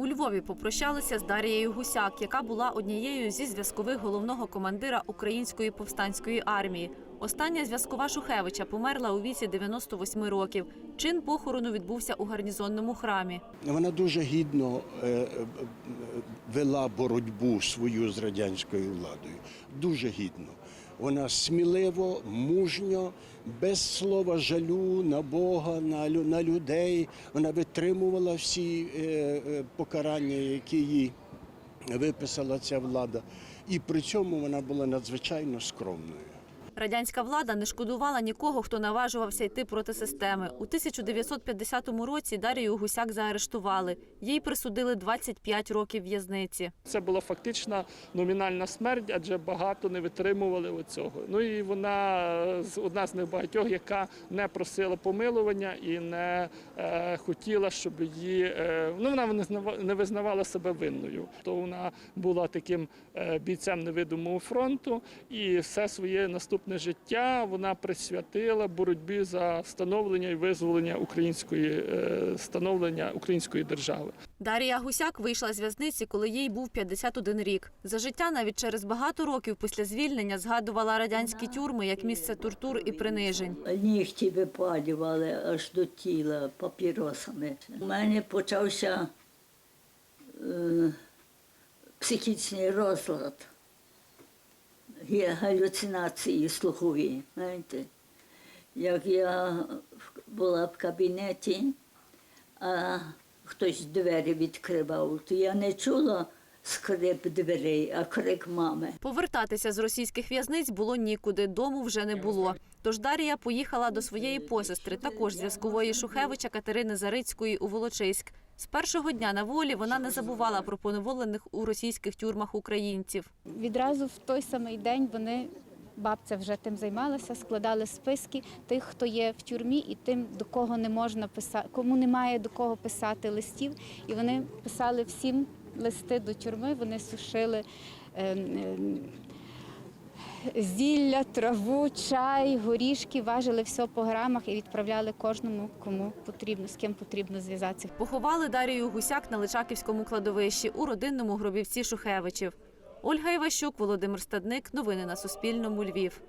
У Львові попрощалися з Дарією Гусяк, яка була однією зі зв'язкових головного командира Української повстанської армії. Остання зв'язкова Шухевича померла у віці 98 років. Чин похорону відбувся у гарнізонному храмі. Вона дуже гідно е, е, вела боротьбу свою з радянською владою. Дуже гідно. Вона сміливо, мужньо, без слова жалю на Бога, на, на людей. Вона витримувала всі е, е, покарання, які їй виписала ця влада. І при цьому вона була надзвичайно скромною. Радянська влада не шкодувала нікого, хто наважувався йти проти системи. У 1950 році Дарію Гусяк заарештували. Їй присудили 25 років в'язниці. Це була фактична номінальна смерть, адже багато не витримували цього. Ну і вона е, одна з небагатьох, яка не просила помилування і не е, хотіла, щоб її е, ну вона не визнавала себе винною. То вона була таким е, бійцем невидимого фронту, і все своє наступне життя вона присвятила боротьбі за становлення і визволення української е, становлення української держави. Дарія Гусяк вийшла з в'язниці, коли їй був 51 рік. За життя навіть через багато років після звільнення згадувала радянські тюрми як місце тортур і принижень. Нігті випалювали аж до тіла папіросами. У мене почався е, психічний розлад, ге- галюцинації слухові. Знаєте. Як я була в кабінеті, а хтось двері відкривав, то я не чула скрип дверей, а крик мами. Повертатися з російських в'язниць було нікуди, дому вже не було. Тож Дарія поїхала до своєї посестри, також зв'язкової Шухевича Катерини Зарицької у Волочиськ. З першого дня на волі вона не забувала про поневолених у російських тюрмах українців. Відразу в той самий день вони, бабця вже тим займалася, складали списки тих, хто є в тюрмі, і тим, до кого не можна писати, кому немає до кого писати листів. І вони писали всім листи до тюрми, вони сушили. Зілля, траву, чай, горішки, важили все по грамах і відправляли кожному, кому потрібно, з ким потрібно зв'язатися. Поховали Дарію Гусяк на Личаківському кладовищі у родинному гробівці Шухевичів. Ольга Іващук, Володимир Стадник. Новини на Суспільному. Львів.